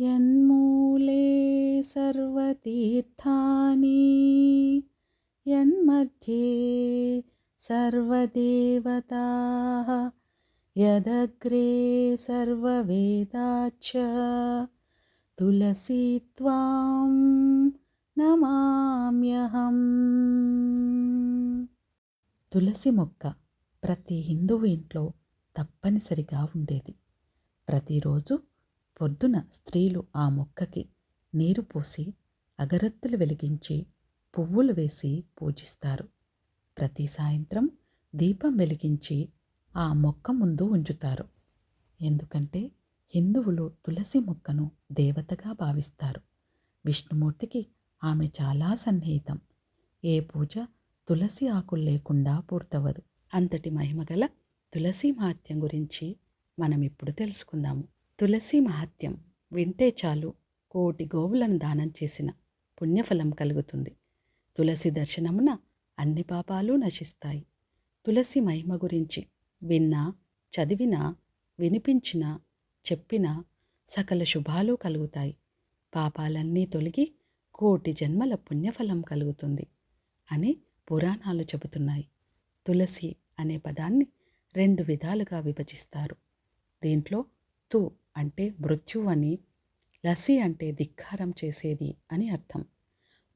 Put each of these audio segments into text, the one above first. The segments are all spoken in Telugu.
యన్మూలే సర్వతీర్థాని యన్మధ్యే సర్వదేవతా యదగ్రే సర్వవేదాచ తులసీ నమామ్యహం. తులసి మొక్క ప్రతి హిందువు ఇంట్లో తప్పనిసరిగా ఉండేది. ప్రతిరోజు పొద్దున స్త్రీలు ఆ మొక్కకి నీరు పోసి అగరత్తులు వెలిగించి పువ్వులు వేసి పూజిస్తారు. ప్రతి సాయంత్రం దీపం వెలిగించి ఆ మొక్క ముందు ఉంచుతారు. ఎందుకంటే హిందువులు తులసి మొక్కను దేవతగా భావిస్తారు. విష్ణుమూర్తికి ఆమె చాలా సన్నిహితం. ఏ పూజ తులసి ఆకులు లేకుండా పూర్తవదు అంతటి మహిమగల తులసి మహత్యం గురించి మనం ఇప్పుడు తెలుసుకుందాము. తులసి మహత్యం వింటే చాలు కోటి గోవులను దానం చేసిన పుణ్యఫలం కలుగుతుంది. తులసి దర్శనమున అన్ని పాపాలు నశిస్తాయి. తులసి మహిమ గురించి విన్నా చదివినా వినిపించినా చెప్పినా సకల శుభాలు కలుగుతాయి. పాపాలన్నీ తొలగి కోటి జన్మల పుణ్యఫలం కలుగుతుంది అని పురాణాలు చెబుతున్నాయి. తులసి అనే పదాన్ని రెండు విధాలుగా విభజిస్తారు. దీంట్లో తు అంటే మృత్యు అని లసి అంటే ధిక్కారం చేసేది అని అర్థం.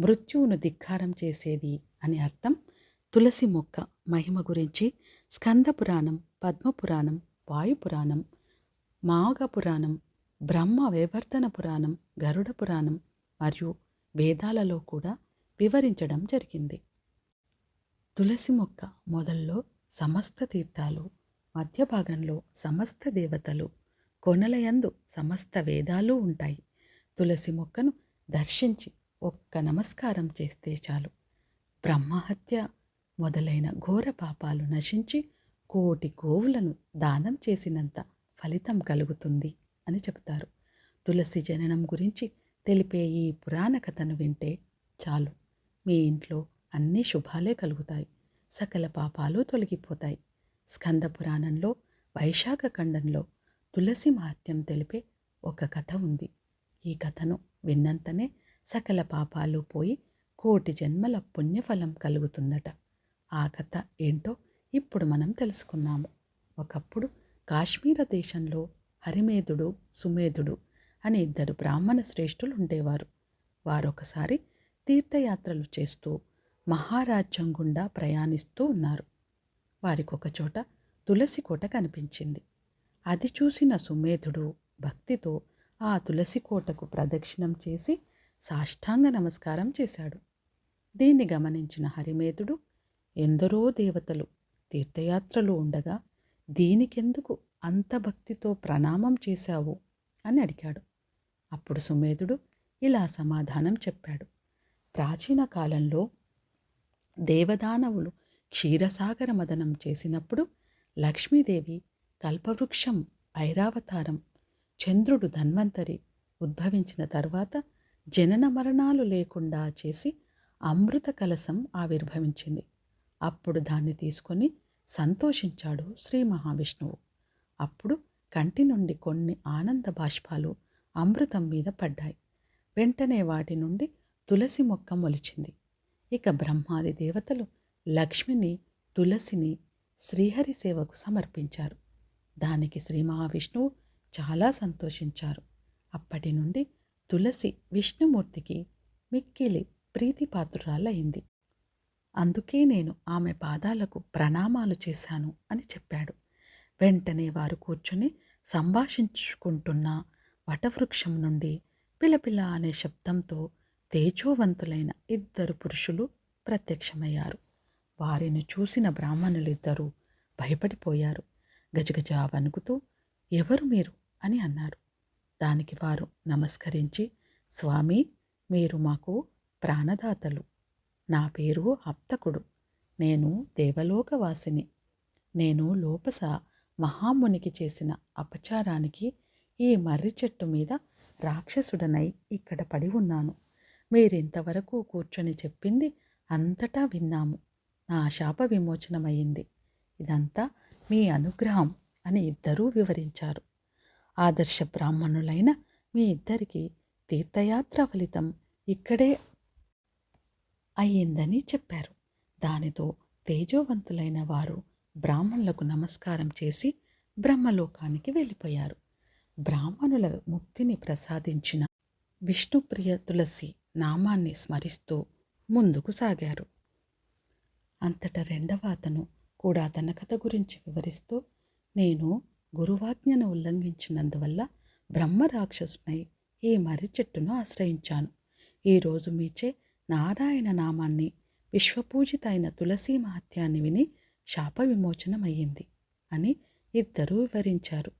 మృత్యువును ధిక్కారం చేసేది అని అర్థం. తులసి మొక్క మహిమ గురించి స్కంద పురాణం పద్మపురాణం వాయుపురాణం మాఘ పురాణం బ్రహ్మ వేవర్తన పురాణం గరుడ పురాణం మరియు వేదాలలో కూడా వివరించడం జరిగింది. తులసి మొక్క మొదల్లో సమస్త తీర్థాలు మధ్య భాగంలో సమస్త దేవతలు కొనలయందు సమస్త వేదాలు ఉంటాయి. తులసి మొక్కను దర్శించి ఒక్క నమస్కారం చేస్తే చాలు. బ్రహ్మహత్య మొదలైన ఘోర పాపాలు నశించి కోటి గోవులను దానం చేసినంత ఫలితం కలుగుతుంది అని చెబుతారు. తులసి జననం గురించి తెలిపే ఈ పురాణ కథను వింటే చాలు. మీ ఇంట్లో అన్ని శుభాలే కలుగుతాయి. సకల పాపాలు తొలగిపోతాయి. స్కంద పురాణంలో వైశాఖ ఖండంలో తులసి మహత్యం తెలిపే ఒక కథ ఉంది. ఈ కథను విన్నంతనే సకల పాపాలు పోయి కోటి జన్మల పుణ్యఫలం కలుగుతుందట. ఆ కథ ఏంటో ఇప్పుడు మనం తెలుసుకున్నాము ఒకప్పుడు కాశ్మీర దేశంలో హరిమేధుడు సుమేధుడు అని ఇద్దరు బ్రాహ్మణ శ్రేష్ఠులు ఉండేవారు. వారొకసారి తీర్థయాత్రలు చేస్తూ మహారాజ్యం గుండా ప్రయాణిస్తూ ఉన్నారు. వారికొకచోట తులసి కోట కనిపించింది. అది చూసిన సుమేధుడు భక్తితో ఆ తులసి కోటకు ప్రదక్షిణం చేసి సాష్టాంగ నమస్కారం చేశాడు. దీన్ని గమనించిన హరిమేధుడు ఎందరో దేవతలు తీర్థయాత్రలు ఉండగా దీనికెందుకు అంత భక్తితో ప్రణామం చేశావు? అని అడిగాడు. అప్పుడు సుమేధుడు ఇలా సమాధానం చెప్పాడు. ప్రాచీన కాలంలో దేవదానవులు క్షీరసాగర మదనం చేసినప్పుడు లక్ష్మీదేవి కల్పవృక్షం ఐరావతారం చంద్రుడు ధన్వంతరి ఉద్భవించిన తర్వాత జనన మరణాలు లేకుండా చేసి అమృత కలసం ఆవిర్భవించింది. అప్పుడు దాన్ని తీసుకొని సంతోషించాడు శ్రీ మహావిష్ణువు. అప్పుడు కంటి నుండి కొన్ని ఆనంద బాష్పాలు అమృతం మీద పడ్డాయి. వెంటనే వాటి నుండి తులసి మొక్క మొలిచింది. ఇక బ్రహ్మాది దేవతలు లక్ష్మిని తులసిని శ్రీహరి సేవకు సమర్పించారు. దానికి శ్రీ మహావిష్ణువు చాలా సంతోషించారు. అప్పటి నుండి తులసి విష్ణుమూర్తికి మిక్కిలి ప్రీతిపాత్రురాలైంది. అందుకే నేను ఆమె పాదాలకు ప్రణామాలు చేశాను అని చెప్పాడు. వెంటనే వారు కూర్చుని సంభాషించుకుంటున్న వటవృక్షం నుండి పిలపిల అనే శబ్దంతో తేజోవంతులైన ఇద్దరు పురుషులు ప్రత్యక్షమయ్యారు. వారిని చూసిన బ్రాహ్మణులిద్దరూ భయపడిపోయారు. గజగజ వణుకుతూ ఎవరు మీరు? అని అన్నారు. దానికి వారు నమస్కరించి స్వామి మీరు మాకు ప్రాణదాతలు. నా పేరు అప్తకుడు నేను దేవలోకవాసిని. నేను లోపస మహామునికి చేసిన అపచారానికి ఈ మర్రి చెట్టు మీద రాక్షసుడనై ఇక్కడ పడి ఉన్నాను. మీరింతవరకు కూర్చొని చెప్పింది అంతటా విన్నాము. నా శాప విమోచనమైంది ఇదంతా మీ అనుగ్రహం అని ఇద్దరూ వివరించారు. ఆదర్శ బ్రాహ్మణులైన మీ ఇద్దరికి తీర్థయాత్ర ఫలితం ఇక్కడే అయ్యిందని చెప్పారు. దానితో తేజోవంతులైన వారు బ్రాహ్మణులకు నమస్కారం చేసి బ్రహ్మలోకానికి వెళ్ళిపోయారు. బ్రాహ్మణుల ముక్తిని ప్రసాదించిన విష్ణుప్రియ తులసి నామాన్ని స్మరిస్తూ ముందుకు సాగారు. అంతట రెండవ అతను కూడా తన కథ గురించి వివరిస్తూ నేను గురువాజ్ఞను ఉల్లంఘించినందువల్ల బ్రహ్మరాక్షసునై ఈ మర్రి చెట్టును ఆశ్రయించాను. ఈరోజు మీచే నారాయణ నామాన్ని విశ్వపూజితైన తులసీ మహత్యాన్ని విని శాప విమోచనమయ్యింది అని ఇద్దరూ వివరించారు.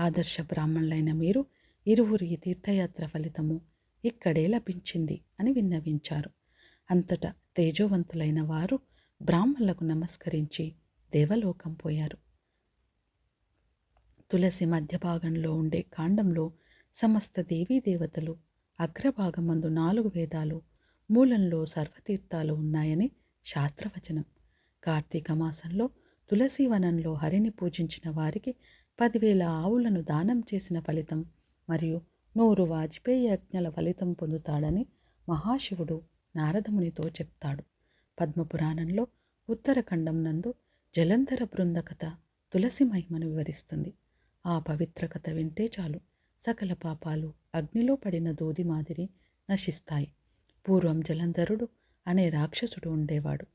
ఆదర్శ బ్రాహ్మణులైన మీరు ఇరువురి తీర్థయాత్ర ఫలితము ఇక్కడే లభించింది అని విన్నవించారు. అంతటా తేజోవంతులైన వారు బ్రాహ్మణులకు నమస్కరించి దేవలోకం పోయారు. తులసి మధ్య భాగంలో ఉండే కాండంలో సమస్త దేవీ దేవతలు అగ్రభాగమందు నాలుగు వేదాలు మూలంలో సర్వతీర్థాలు ఉన్నాయని శాస్త్రవచనం. కార్తీక మాసంలో తులసి వనంలో హరిని పూజించిన వారికి పదివేల ఆవులను దానం చేసిన ఫలితం మరియు నూరు వాజ్పేయి యజ్ఞల ఫలితం పొందుతాడని మహాశివుడు నారదమునితో చెప్తాడు. పద్మపురాణంలో ఉత్తరఖండం నందు జలంధర బృంద కథ తులసి మహిమను వివరిస్తుంది. ఆ పవిత్ర కథ వింటే చాలు. సకల పాపాలు అగ్నిలో పడిన దూది మాదిరి నశిస్తాయి. పూర్వం జలంధరుడు అనే రాక్షసుడు ఉండేవాడు.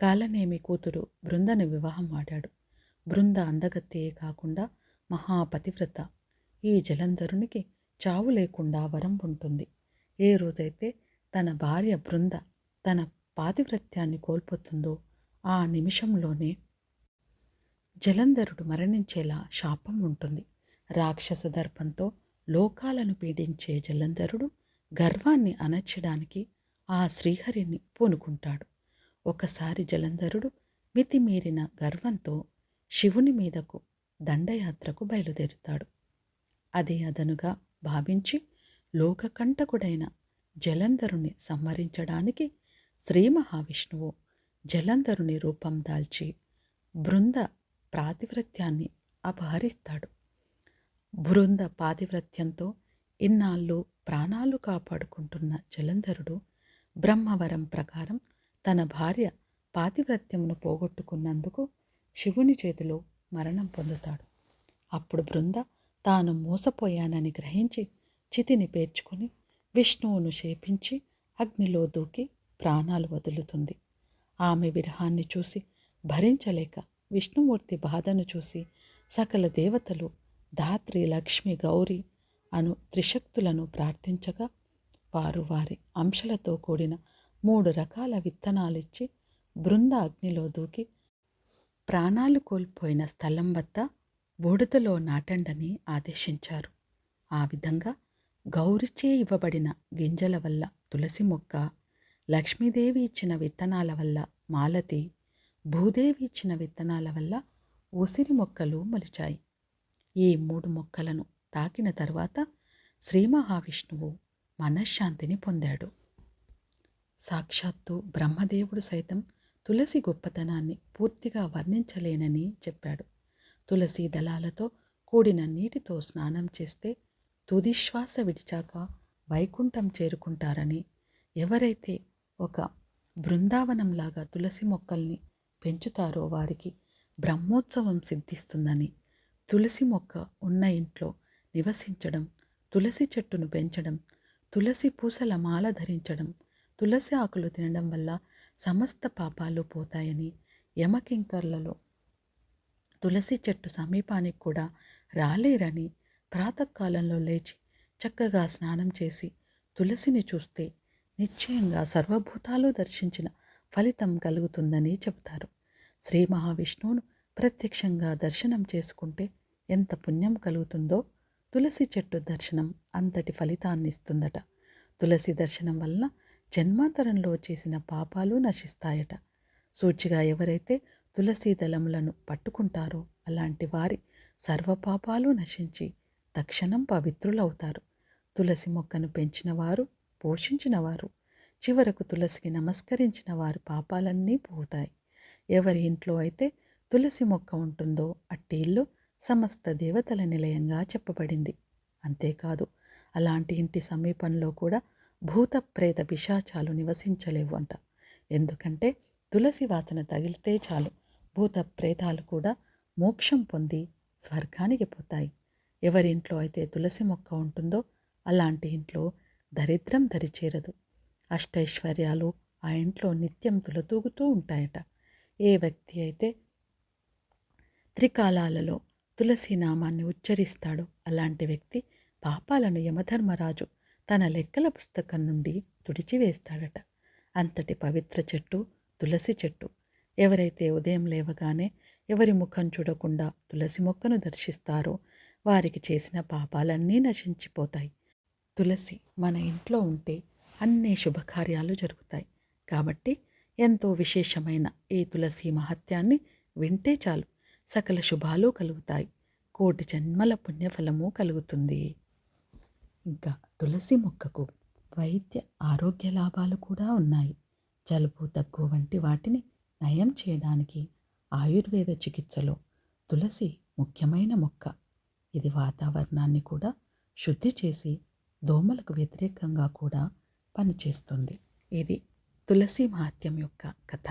కాలనేమి కూతురు బృందను వివాహం ఆడాడు బృంద అందగత్తే కాకుండా మహాపతివ్రత. ఈ జలంధరునికి చావు లేకుండా వరం ఉంటుంది. ఏ రోజైతే తన భార్య బృంద తన పాతివ్రత్యాన్ని కోల్పోతుందో ఆ నిమిషంలోనే జలంధరుడు మరణించేలా శాపం ఉంటుంది. రాక్షస దర్పంతో లోకాలను పీడించే జలంధరుడు గర్వాన్ని అణర్చడానికి ఆ శ్రీహరిని పూనుకుంటాడు. ఒకసారి జలంధరుడు మితిమీరిన గర్వంతో శివుని మీదకు దండయాత్రకు బయలుదేరుతాడు. అదే అదనుగా భావించి లోకకంటకుడైన జలంధరుని సంహరించడానికి శ్రీ మహావిష్ణువు జలంధరుని రూపం దాల్చి బృంద ప్రాతివ్రత్యాన్ని అపహరిస్తాడు. బృంద పాతివ్రత్యంతో ఇన్నాళ్ళు ప్రాణాలు కాపాడుకుంటున్న జలంధరుడు బ్రహ్మవరం ప్రకారం తన భార్య పాతివ్రత్యమును పోగొట్టుకున్నందుకు శివుని చేతిలో మరణం పొందుతాడు. అప్పుడు బృంద తాను మోసపోయానని గ్రహించి చితిని పేర్చుకుని విష్ణువును శేపించి అగ్నిలో దూకి ప్రాణాలు వదులుతుంది. ఆమె విరహాన్ని చూసి భరించలేక విష్ణుమూర్తి బాధను చూసి సకల దేవతలు ధాత్రి లక్ష్మి గౌరి అను త్రిశక్తులను ప్రార్థించగా వారు వారి అంశలతో కూడిన మూడు రకాల విత్తనాలిచ్చి బృంద అగ్నిలో దూకి ప్రాణాలు కోల్పోయిన స్థలం వద్ద బూడిదలో నాటండని ఆదేశించారు. ఆ విధంగా గౌరిచే ఇవ్వబడిన గింజల వల్ల తులసి మొక్క లక్ష్మీదేవి ఇచ్చిన విత్తనాల వల్ల మాలతి భూదేవి ఇచ్చిన విత్తనాల వల్ల ఉసిరి మొక్కలు మొలిచాయి. ఈ మూడు మొక్కలను తాకిన తర్వాత శ్రీ మహావిష్ణువు మనశ్శాంతిని పొందాడు. సాక్షాత్తు బ్రహ్మదేవుడు సైతం తులసి గొప్పతనాన్ని పూర్తిగా వర్ణించలేనని చెప్పాడు. తులసి దళాలతో కూడిన నీటితో స్నానం చేస్తే తుదిశ్వాస విడిచాక వైకుంఠం చేరుకుంటారని ఎవరైతే ఒక బృందావనంలాగా తులసి మొక్కల్ని పెంచుతారో వారికి బ్రహ్మోత్సవం సిద్ధిస్తుందని తులసి మొక్క ఉన్న ఇంట్లో నివసించడం తులసి చెట్టును పెంచడం తులసి పూసల మాల ధరించడం తులసి ఆకులు తినడం వల్ల సమస్త పాపాలు పోతాయని యమకింకర్లలో తులసి చెట్టు సమీపానికి కూడా రాలేరని ప్రాతకాలంలో లేచి చక్కగా స్నానం చేసి తులసిని చూస్తే నిశ్చయంగా సర్వభూతాలు దర్శించిన ఫలితం కలుగుతుందని చెబుతారు. శ్రీ మహావిష్ణువును ప్రత్యక్షంగా దర్శనం చేసుకుంటే ఎంత పుణ్యం కలుగుతుందో తులసి చెట్టు దర్శనం అంతటి ఫలితాన్ని ఇస్తుందట తులసి దర్శనం వలన జన్మాంతరంలో చేసిన పాపాలు నశిస్తాయట. సూచిగా ఎవరైతే తులసి దళములను పట్టుకుంటారో అలాంటి వారి సర్వపాపాలు నశించి తక్షణం పవిత్రులవుతారు. తులసి మొక్కను పెంచినవారు పోషించినవారు చివరకు తులసికి నమస్కరించిన వారి పాపాలన్నీ పోతాయి. ఎవరి ఇంట్లో అయితే తులసి మొక్క ఉంటుందో అట్టి ఇల్లు సమస్త దేవతల నిలయంగా చెప్పబడింది. అంతేకాదు అలాంటి ఇంటి సమీపంలో కూడా భూత ప్రేత పిశాచాలు నివసించలేవు అంట ఎందుకంటే తులసి వాసన తగిలితే చాలు భూత ప్రేతాలు కూడా మోక్షం పొంది స్వర్గానికి పోతాయి. ఎవరింట్లో అయితే తులసి మొక్క ఉంటుందో అలాంటి ఇంట్లో దరిద్రం దరిచేరదు. అష్టైశ్వర్యాలు ఆ ఇంట్లో నిత్యం తులతూగుతూ ఉంటాయట. ఏ వ్యక్తి అయితే త్రికాలాలలో తులసి నామాన్ని ఉచ్చరిస్తాడో అలాంటి వ్యక్తి పాపాలను యమధర్మరాజు తన లెక్కల పుస్తకం నుండి తుడిచివేస్తాడట. అంతటి పవిత్ర చెట్టు తులసి చెట్టు. ఎవరైతే ఉదయం లేవగానే ఎవరి ముఖం చూడకుండా తులసి మొక్కను దర్శిస్తారో వారికి చేసిన పాపాలన్నీ నశించిపోతాయి. తులసి మన ఇంట్లో ఉంటే అన్ని శుభకార్యాలు జరుగుతాయి. కాబట్టి ఎంతో విశేషమైన ఈ తులసి మహత్యాన్ని వింటే చాలు. సకల శుభాలు కలుగుతాయి. కోటి జన్మల పుణ్యఫలము కలుగుతుంది. ఇంకా తులసి మొక్కకు వైద్య ఆరోగ్య లాభాలు కూడా ఉన్నాయి. జలుబు దగ్గు వంటి వాటిని నయం చేయడానికి ఆయుర్వేద చికిత్సలో తులసి ముఖ్యమైన మొక్క. ఇది వాతావరణాన్ని కూడా శుద్ధి చేసి దోమలకు వ్యతిరేకంగా కూడా పనిచేస్తుంది. ఇది తులసి మహాత్యం యొక్క కథ.